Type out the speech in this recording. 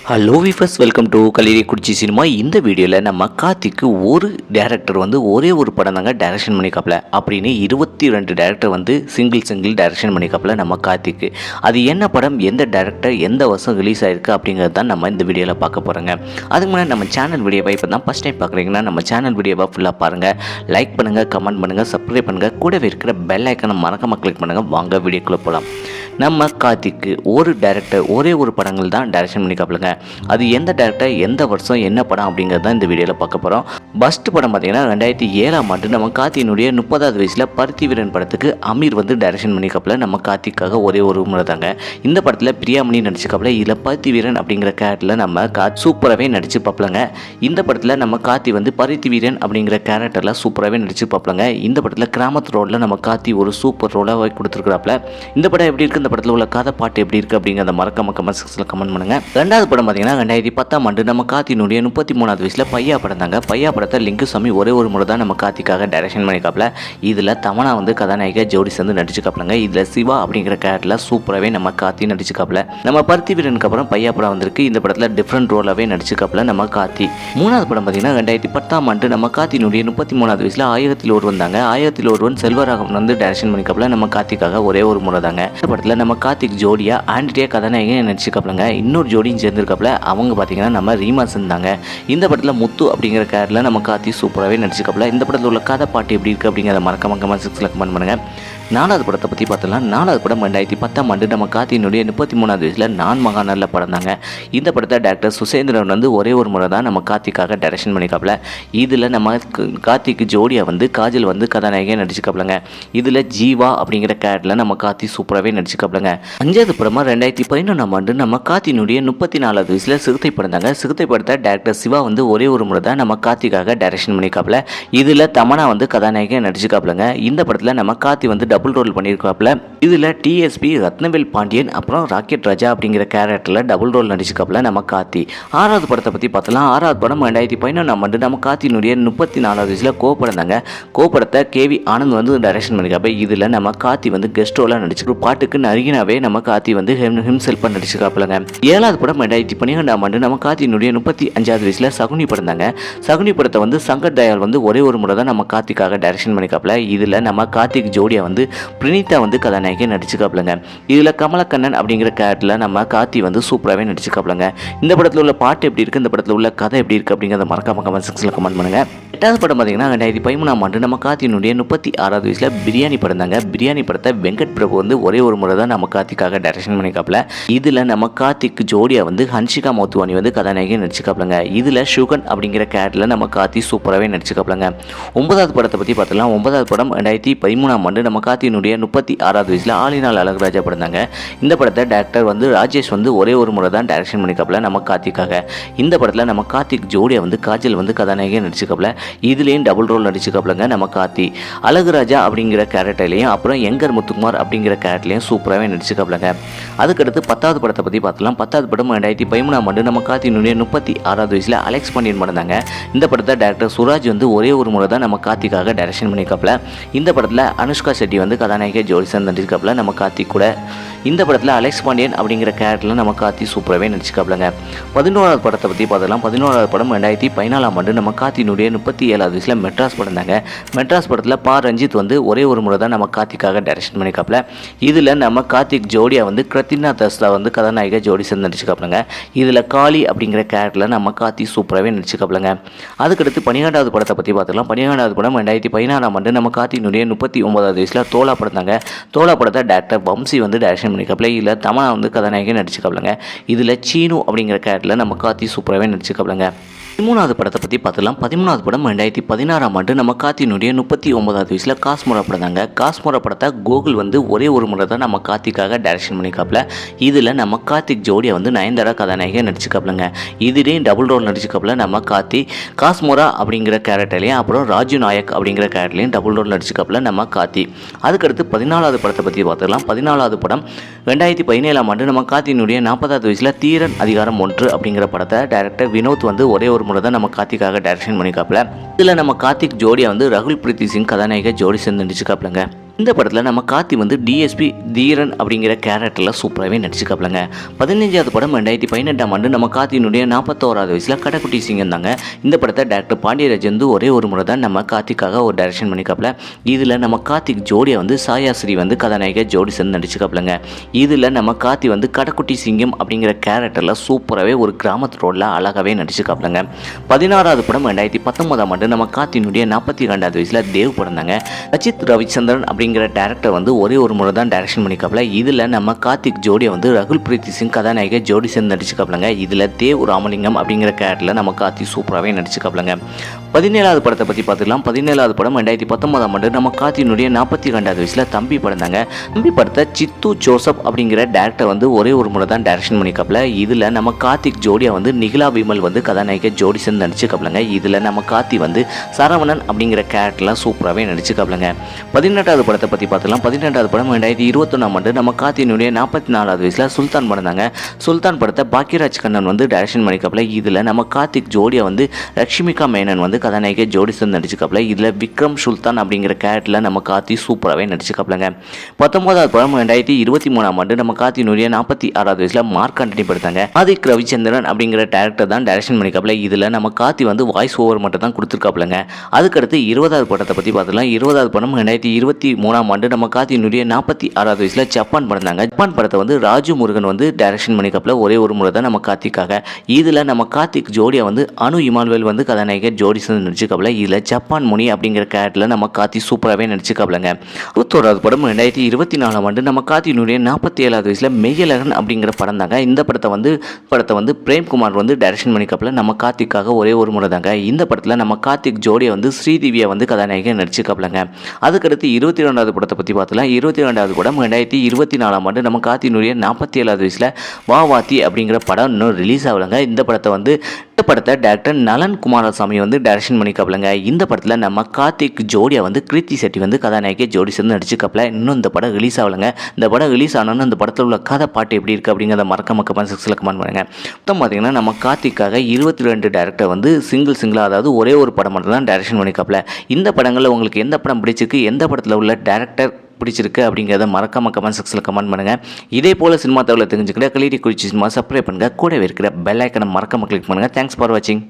Hello விஃபர்ஸ் welcome to கலிரி குடிச்சி cinema இந்த வீடியோவில் நம்ம கார்த்திக்கு ஒரு டேரக்டர் வந்து ஒரே ஒரு படம் தாங்க டைரக்ஷன் பண்ணிக்காப்புல அப்படின்னு இருபத்தி ரெண்டு டேரக்டர் வந்து சிங்கிள் சிங்கிள் டைரக்ஷன் பண்ணிக்காப்புல நம்ம கார்த்திக்கு. அது என்ன படம் எந்த டேரக்டர் எந்த வருஷம் ரிலீஸ் ஆயிருக்கு அப்படிங்கிறது தான் நம்ம இந்த வீடியோவில் பார்க்க போகிறோங்க அதுக்கு முன்னாடி நம்ம சேனல் வீடியோவை இப்போ தான் ஃபஸ்ட் டைம் பார்க்குறீங்கன்னா நம்ம சேனல் வீடியோவை ஃபுல்லாக பாருங்கள் லைக் பண்ணுங்கள் கமெண்ட் பண்ணுங்கள் சப்ஸ்கிரைப் பண்ணுங்கள் கூடவே இருக்கிற பெல் ஐக்கனை மறக்காமல் கிளிக் பண்ணுங்கள் வாங்க வீடியோக்குள்ளே போகலாம் நம்ம கார்த்திக்கு ஒரு டேரக்டர் ஒரே ஒரு படங்கள் தான் டைரக்ஷன் பண்ணிக்காப்புலங்க அது எந்த டேரக்டர் எந்த வருஷம் என்ன படம் அப்படிங்கிறது தான் இந்த வீடியோவில் பார்க்க போகிறோம் ஃபஸ்ட் படம் பார்த்தீங்கன்னா ரெண்டாயிரத்தி ஏழாம் ஆண்டு நம்ம கார்த்தியினுடைய முப்பதாவது வயசில் பருத்தி வீரன் படத்துக்கு அமீர் வந்து டைரக்ஷன் பண்ணிக்காப்பில் நம்ம கார்த்திக்காக ஒரே ஒரு முறை தாங்க. இந்த படத்தில் பிரியாமணி நடிச்சுக்காப்புல இதில் பருத்தி வீரன் அப்படிங்கிற கேரக்டரில் நம்ம கா சூப்பராகவே நடிச்சு பார்ப்பலங்க இந்த படத்தில் நம்ம கார்த்தி வந்து பருத்தி வீரன் அப்படிங்கிற கேரக்டரில் சூப்பராகவே நடிச்சு பார்ப்பலங்க இந்த படத்தில் கிராமத்து ரோடில் நம்ம கார்த்தி ஒரு சூப்பர் ரோலாக கொடுத்துருக்குறாப்புல. இந்த படம் எப்படி இருக்குது இந்த படத்தில் உள்ள கதை பாட்டு எப்படி இருக்குது அப்படிங்கிறத மறக்காம கமெண்ட் செக்ஷனில் கமெண்ட் பண்ணுங்க. ரெண்டாவது படம் பார்த்தீங்கன்னா ரெண்டாயிரத்தி பத்தாம் ஆண்டு நம்ம காத்தினுடைய முப்பத்தி மூணாவது வயசில் பையா படம் தாங்க. பையா படத்தை லிங்குசாமி ஒரே ஒரு முறை தான் நம்ம காத்திக்காக டைரக்ஷன் பண்ணிக்காப்புல இதில் தமனா வந்து கதாநாயகா ஜோடி சேர்ந்து நடிச்சுக்காப்புலங்க இதில் சிவா அப்படிங்கிற கேரக்டரில் சூப்பராகவே நம்ம காத்தி நடிச்சுக்காப்புல நம்ம பருத்தி வீரனுக்கு அப்புறம் பையா படம் வந்திருக்கு. இந்த படத்தில் டிஃப்ரெண்ட் ரோலாகவே நடிச்சுக்காப்புல நம்ம காத்தி மூணாவது படம் பார்த்தீங்கன்னா ரெண்டாயிரத்தி பத்தாம் ஆண்டு நம்ம காத்தினுடைய முப்பத்தி மூணாவது வயசில் ஆயிரத்தில் ஒருவன் தாங்க. ஆயிரத்தில் ஒருவன் செல்வராகவன் வந்து டைரக்ஷன் பண்ணிக்காப்புல நம்ம காத்திக்காக ஒரே ஒரு முறை தாங்க இந்த படத்தில் நம்ம கார்த்திக் ஜோடியா ஆண்டியா கதாநாயகன் நடிச்சுக்காப்புலங்க இன்னொரு ஜோடியும் சேர்ந்துருக்காப்புல அவங்க பார்த்தீங்கன்னா நம்ம ரீமாஸ் இருந்தாங்க இந்த படத்தில் முத்து அப்படிங்கிற கேரில் நம்ம கார்த்தி சூப்பராகவே நடிச்சுக்காப்புல இந்த படத்தில் உள்ள கதை பாட்டு எப்படி இருக்குது அப்படிங்கிறத மறக்க கமெண்ட் சிக்ஸில் கமெண்ட் பண்ணுங்க. நாலாவது படத்தை பற்றி பார்த்தலாம் நாலாவது படம் ரெண்டாயிரத்தி பத்தாம் ஆண்டு நம்ம காத்தியினுடைய முப்பத்தி மூணாவது வயசில் நான் மகாநல்ல படம் தாங்க இந்த படத்தை டேரக்டர் சுசேந்திரன் வந்து ஒரே ஒரு முறை தான் நம்ம கார்த்திக்காக டைரக்ஷன் பண்ணிக்காப்புல இதில் நம்ம கார்த்திக்கு ஜோடியாக வந்து காஜல் வந்து கதாநாயகியாக நடிச்சுக்காப்புலங்க இதில் ஜீவா அப்படிங்கிற கேரக்டரில் நம்ம கார்த்தி சூப்பராகவே நடிச்சுக்காப்புலங்க அஞ்சாவது படமாக ரெண்டாயிரத்தி பதினொன்றாம் ஆண்டு நம்ம கார்த்தியினுடைய முப்பத்தி நாலாவது வயசில் சிறுத்தை படம் தாங்க சிறுத்தை படத்தை டேரக்டர் சிவா வந்து ஒரே ஒரு முறை தான் நம்ம கார்த்திக்காக டைரக்ஷன் பண்ணிக்காப்புல இதில் தமனா வந்து கதாநாயகியாக நடிச்சுக்காப்புலங்க இந்த படத்தில் நம்ம கார்த்தி வந்து டபுள் ரோல் பண்ணியிருக்காப்புல இதில் டிஎஸ்பி ரத்னவேல் பாண்டியன் அப்புறம் ராக்கெட் ராஜா அப்படிங்கிற கேரக்டரில் டபுள் ரோல் நடிச்சுக்காப்புல நம்ம காத்தி ஆறாவது படத்தை பற்றி பார்த்தலாம் ஆறாவது படம் ரெண்டாயிரத்தி பதினொன்றாம் ஆண்டு நம்ம காத்தினுடைய முப்பத்தி நாலாவது வயசில் கோப்படம் தாங்க கோப்படத்தை கேவி ஆனந்த் வந்து டைரக்ஷன் பண்ணிக்காப்ப இதில் நம்ம காத்தி வந்து கெஸ்ட் ரோலாக நடிச்சு பாட்டுக்கு நறுகினாவே நம்ம காத்தி வந்து ஹிம்செல்ஃபாக நடிச்சிருக்காப்புலங்க. ஏழாவது படம் ரெண்டாயிரத்தி பன்னிரெண்டாம் ஆண்டு நம்ம கார்த்தியினுடைய முப்பத்தி அஞ்சாவது வயசில் சகுனி படம் தாங்க சகுனி படத்தை வந்து சங்கர் தயால் வந்து ஒரே ஒரு முறை தான் நம்ம கார்த்திக்காக டைரக்ஷன் பண்ணிக்காப்புல இதில் நம்ம கார்த்திக் ஜோடியா வந்து பிரணீதா வந்து கதாநாயகி நடிச்சுக்காப்புலங்க இதில் கமலக்கண்ணன் அப்படிங்கிற கேரக்டரில் நம்ம கார்த்தி வந்து சூப்பராகவே நடிச்சுக்காப்புலங்க இந்த படத்தில் உள்ள பாட்டு எப்படி இருக்குது இந்த படத்தில் உள்ள கதை எப்படி இருக்குது அப்படிங்கிறத மறக்காம கமெண்ட் செக்ஷனில் கமெண்ட் பண்ணுங்க. எட்டாவது படம் பார்த்தீங்கன்னா ரெண்டாயிரத்தி பதிமூணாம் ஆண்டு நம்ம கார்த்தியினுடைய முப்பத்தி ஆறாவது வயசில் பிரியாணி படம் தாங்க பிரியாணி படத்தை வெங்கட் பிரபு வந்து ஒரே ஒரு முறை தான் நம்ம கார்த்திக்காக டைரக்ஷன் பண்ணிக்காப்புல இதில் நம்ம கார்த்திக் ஜோடியாக வந்து ஹன்ஷிகா மோத்துவானி வந்து கதாநாயகி நடிச்சுக்காப்புலங்க இதில் ஷுகன் அப்படிங்கிற கேரக்டரில் நம்ம கார்த்தி சூப்பராகவே நடிச்சுக்காப்புலங்க ஒன்பதாவது படத்தை பற்றி பார்த்தலாம் ஒன்பதாவது படம் ரெண்டாயிரத்தி பதிமூணாம் ஆண்டு நம்ம கார்த்தியினுடைய முப்பத்தி ஆறாவது வயசில் ஆலினால் அழகுராஜா படம் தாங்க இந்த படத்தை டேரக்டர் வந்து ராஜேஷ் வந்து ஒரே ஒரு முறை தான் டைரக்ஷன் பண்ணிக்காப்புல நம்ம கார்த்திக்காக. இந்த படத்தில் நம்ம கார்த்திக் ஜோடியாக வந்து காஜல் வந்து கதாநாயகி நடிச்சுக்காப்புல இதுலேயும் டபுள் ரோல் நடிச்சுக்காப்புலங்க நம்ம கார்த்தி. அழகுராஜா அப்படிங்கிற கேரக்டர்லையும் அப்புறம் எங்கர் முத்துக்குமார் அப்படிங்கிற கேரக்டர்லையும் சூப்பராகவே நடிச்சுக்காப்புலங்க அதுக்கடுத்து பத்தாவது படத்தை பற்றி பார்த்தலாம் பத்தாவது படம் ரெண்டாயிரத்தி பதிமூணாம் ஆண்டு நம்ம கார்த்தியினுடைய முப்பத்தி ஆறாவது வயசில் அலெக்ஸ் பாண்டியன் பண்ணாங்க இந்த படத்தை டேரக்டர் சுராஜ் வந்து ஒரே ஒரு முறை தான் நம்ம கார்த்திக்காக டைரக்ஷன் பண்ணிக்காப்புல இந்த படத்தில் அனுஷ்கா செட்டி வந்து கதாநாயகர் ஜோடிசன் நடிச்சிருக்காப்புல. நம்ம கார்த்திக் கூட. இந்த படத்தில் அலெக்ஸ் பாண்டியன் அப்படிங்கிற கேரக்டரில் நம்ம கார்த்தி சூப்பராகவே நடிச்சுக்காப்புலங்க பதினோராவது படத்தை பற்றி பார்த்தலாம் பதினோராவது படம் ரெண்டாயிரத்தி பதினாலாம் ஆண்டு நம்ம கார்த்தியினுடைய முப்பத்தி ஏழாவது வயசில் மெட்ராஸ் படம் தாங்க மெட்ராஸ் படத்தில் பா. ரஞ்சித் வந்து ஒரே ஒரு முறை தான் நம்ம கார்த்திக்காக டைரக்ஷன் பண்ணிக்காப்புல இதில் நம்ம கார்த்திக் ஜோடியா வந்து கிருத்தினா தஸ்தா வந்து கதாநாயக ஜோடி சேர்ந்து நடிச்சுக்காப்புலங்க இதில் காளி அப்படிங்கிற கேரக்டரில் நம்ம கார்த்தி சூப்பராகவே நடிச்சுக்காப்பிலங்க அதுக்கடுத்து பன்னிரெண்டாவது படத்தை பற்றி பார்த்துக்கலாம். பன்னிரெண்டாவது படம் ரெண்டாயிரத்தி பதினாறாம் ஆண்டு நம்ம கார்த்தியினுடைய முப்பத்தி ஒன்பதாவது வயசில் தோலா படம் தாங்க தோலா படத்தை டேரக்டர் வம்சி வந்து டைரக்ஷன் பண்ணிக்காப்பில் இதில் தமனா வந்து கதாநாயகன் நடிச்சுக்காப்பிலங்க இதில் சீனு அப்படிங்கிற கேரக்டரில் நம்ம கார்த்தி சூப்பராகவே நடிச்சுக்காப்பிலங்க பதிமூணாவது படத்தை பற்றி பார்த்துலாம் பதிமூணாவது படம் ரெண்டாயிரத்தி பதினாறாம் ஆண்டு நம்ம காத்தினுடைய முப்பத்தி ஒன்பதாவது வயசில் காஸ்மோரா படம் தாங்க. காஸ்மோரா படத்தை கோகுல் வந்து ஒரே ஒரு முறை தான் நம்ம கார்த்திக்காக டைரக்ஷன் பண்ணிக்காப்புல இதில் நம்ம கார்த்திக் ஜோடியை வந்து நயன்தாரா கதாநாயகன் நடிச்சுக்காப்புலங்க இதுலேயும் டபுள் ரோல் நடிச்சுக்காப்புல நம்ம கார்த்தி. காஸ்மோரா அப்படிங்கிற கேரக்டர்லையும் அப்புறம் ராஜு நாயக் அப்படிங்கிற கேரக்டர்லையும் டபுள் ரோல் நடிச்சுக்காப்புல நம்ம கார்த்தி. அதுக்கடுத்து பதினாலாவது படத்தை பற்றி பார்த்துக்கலாம் பதினாலாவது படம் ரெண்டாயிரத்தி பதினேழாம் ஆண்டு நம்ம கார்த்தியினுடைய நாற்பதாவது வயசில் தீரன் அதிகாரம் ஒன்று அப்படிங்கிற படத்தை டைரக்டர் வினோத் வந்து ஒரே ஒரு முறை தான் நம்ம கார்த்திக்காக டைரக்ஷன் பண்ணிக்காப்புல இதில் நம்ம கார்த்திக் ஜோடியா வந்து ரகுல் பிரீத்தி சிங் கதாநாயக ஜோடி சேர்ந்து நடிச்சிருக்காப்புலங்க. இந்த படத்தில் நம்ம காத்தி வந்து டிஎஸ்பி தீரன் அப்படிங்கிற கேரக்டரில் சூப்பராகவே நடிச்சிருக்காப்லங்க. பதினஞ்சாவது படம் ரெண்டாயிரத்தி பதினெட்டாம் ஆண்டு நம்ம காத்தியினுடைய நாற்பத்தோராவது வயசில் கடைக்குட்டி சிங்கம் தாங்க இந்த படத்தை டேரக்டர் பாண்டியராஜ் வந்து ஒரே ஒரு முறை தான் நம்ம கார்த்திக்காக ஒரு டைரக்ஷன் பண்ணிக்காப்ல இதில் நம்ம கார்த்திக் ஜோடியை வந்து சாயாஸ்ரீ வந்து கதாநாயகர் ஜோடி சேர்ந்து நடிச்சிருக்காப்லங்க. இதில் நம்ம காத்தி வந்து கடைக்குட்டி சிங்கம் அப்படிங்கிற கேரக்டரில் சூப்பராகவே ஒரு கிராமத்து ரோடில் அழகாகவே நடிச்சிருக்காப்லங்க. பதினாறாவது படம் ரெண்டாயிரத்தி பத்தொன்பதாம் ஆண்டு நம்ம காத்தியினுடைய நாற்பத்தி ரெண்டாவது வயசில் தேவ் படம் தாங்க அஜித் ரவிச்சந்திரன் அப்படிங்கிற டேரக்டர் வந்து ஒரே ஒரு முறை தான் டேரக்ஷன் பண்ணிக்காப்ல இதில் நம்ம கார்த்திக் ஜோடியை வந்து ரகுல் பிரீத்தி சிங் கதாநாயகர் ஜோடி சேர்ந்து நடிச்சுக்காப்லங்க இதில் தேவ் ராமலிங்கம் அப்படிங்கிற கேரக்டரில் நம்ம கார்த்திக் சூப்பராகவே நடிச்சுக்காப்லங்க பதினேழாவது படத்தை பற்றி பார்த்துக்கலாம். பதினேழாவது படம் ரெண்டாயிரத்தி பத்தொன்பதாம் ஆண்டு நம்ம கார்த்தியினுடைய நாற்பத்தி ரெண்டாவது வயசில் தம்பி படம் தாங்க தம்பி படத்தை சித்து ஜோசப் அப்படிங்கிற டேரக்டர் வந்து ஒரே ஒரு முறை தான் டேரக்ஷன் பண்ணிக்காப்ல இதில் நம்ம கார்த்திக் ஜோடியை வந்து நிகிலா விமல் வந்து கதாநாயகர் ஜோடி சேர்ந்து நடிச்சுக்காப்லங்க இதில் நம்ம கார்த்தி வந்து சரவணன் அப்படிங்கிற கேரக்டர்லாம் சூப்பராகவே நடிச்சுக்காப்லங்க பதினெட்டாவது படத்தை பற்றி பார்த்துக்கலாம் பதினெட்டாவது படம் ரெண்டாயிரத்தி இருபத்தொன்னாம் ஆண்டு நம்ம கார்த்தியினுடைய நாற்பத்தி நாலாவது வயசில் சுல்தான் படம் தாங்க சுல்தான் படத்தை பாக்கியராஜ் கண்ணன் வந்து டைரக்ஷன் பண்ணிக்கப்பல இதில் நம்ம கார்த்திக் ஜோடியை வந்து லட்சுமிகா மேனன் வந்து கதாநாயகி ஜோடி சேர்ந்து இதில் விக்ரம் சுல்தான் அப்படிங்கிற கேரக்டரில் நம்ம கார்த்தி சூப்பராகவே நடிச்சுக்கப்பலங்க பத்தொன்பதாவது படம் ரெண்டாயிரத்தி இருபத்தி மூணாம் ஆண்டு நம்ம கார்த்தியினுடைய நாற்பத்தி ஆறாவது வயசில் மார்க் ஆண்டனி படுத்தாங்க. ஆதிக் ரவிச்சந்திரன் அப்படிங்கிற டேரக்டர் தான் டைரக்ஷன் பண்ணிக்காப்ல இதில் நம்ம கார்த்தி வந்து வாய்ஸ் ஓவர் மட்டும் தான் கொடுத்துருக்காப்லங்க அதுக்கடுத்து இருபதாவது படத்தை பற்றி பார்த்துலாம் இருபதாவது படம் ரெண்டாயிரத்தி இருபத்தி மூணு மூணாம் ஆண்டு நம்ம கார்த்தியினுடைய நாற்பத்தி ஆறாவது வயசில் ஜப்பான் பிறந்தாங்க. ஜப்பான் படத்தை வந்து ராஜு முருகன் வந்து டைரக்ஷன் பண்ணிக்கப்பில் ஒரே ஒரு முறை தான் நம்ம கார்த்திக்காக. இதில் நம்ம கார்த்திக் ஜோடியை வந்து அனு இமானுவேல் வந்து கதாநாயகர் ஜோடி சேர்ந்து நடிச்சுக்கப்பில் இதில் ஜப்பான் முனி அப்படிங்கிற கேரக்டரில் நம்ம கார்த்தி சூப்பராகவே நடிச்சுக்கப்பிலங்க அறுபத்தோராவது படம் ரெண்டாயிரத்தி இருபத்தி நாலாம் ஆண்டு நம்ம கார்த்தியினுடைய நாற்பத்தி ஏழாவது வயசில் மெய்யழகன் அப்படிங்கிற படம் தாங்க. இந்த படத்தை வந்து படத்தை வந்து பிரேம்குமார் வந்து டைரக்ஷன் பண்ணிக்கப்பில் நம்ம கார்த்திக்காக ஒரே ஒரு முறை தாங்க. இந்த படத்தில் நம்ம கார்த்திக் ஜோடியை வந்து ஸ்ரீதேவியை வந்து கதாநாயகன் நடிச்சுக்கப்பிலங்க அதுக்கடுத்து இருபத்தி ரெண்டாவது படத்தை பற்றி பார்த்தலாம் இருபத்தி ரெண்டாவது படம் ரெண்டாயிரத்தி இருபத்தி நாலாம் ஆண்டு நம்ம காத்தினுடைய நாற்பத்தி ஏழாவது வயசில் வா வாத்தி அப்படிங்கிற படம் இன்னும் ரிலீஸ் ஆகலைங்க. இந்த படத்தை வந்து இந்த படத்தை டேரக்டர் நலன் குமாரசாமி வந்து டைரக்ஷன் பண்ணிக்காப்லங்க இந்த படத்தில் நம்ம கார்த்திக் ஜோடியா வந்து கிருத்தி செட்டி வந்து கதாநாயகி ஜோடி சேர்ந்து நடிச்சுக்காப்ல இன்னும் இந்த படம் ரிலீஸ் ஆகலைங்க. இந்த படம் ரிலீஸ் ஆனாலும் இந்த படத்தில் உள்ள கதை பாட்டு எப்படி இருக்குது அப்படிங்கிறத மறக்காம கமெண்ட் செக்ஷனில் கமெண்ட் பண்ணுங்கள் மொத்தம் பார்த்தீங்கன்னா நம்ம கார்த்திக்காக இருபத்தி ரெண்டு டேரக்டர் வந்து சிங்கிள் சிங்கிளாக அதாவது ஒரே ஒரு படம் மட்டும் தான் டைரக்ஷன் பண்ணிக்காப்ல இந்த படங்களில் உங்களுக்கு எந்த படம் பிடிச்சிருக்கு? எந்த படத்தில் உள்ள டேரக்டர் பிடிச்சிருக்கு அப்படிங்கிறத மறக்காம கமெண்ட் செக்ஷனில் கமெண்ட் பண்ணுங்கள் இதே போல் சினிமா தகவலை தெரிஞ்சுக்கிட்ட கலிடி குறிச்சி சினிமா சப்ஸ்கிரைப் பண்ணுங்கள் கூடவே இருக்கிற பெல் ஐக்கனை மறக்காம கிளிக் பண்ணுங்கள் தேங்க்ஸ் ஃபார் வாட்சிங்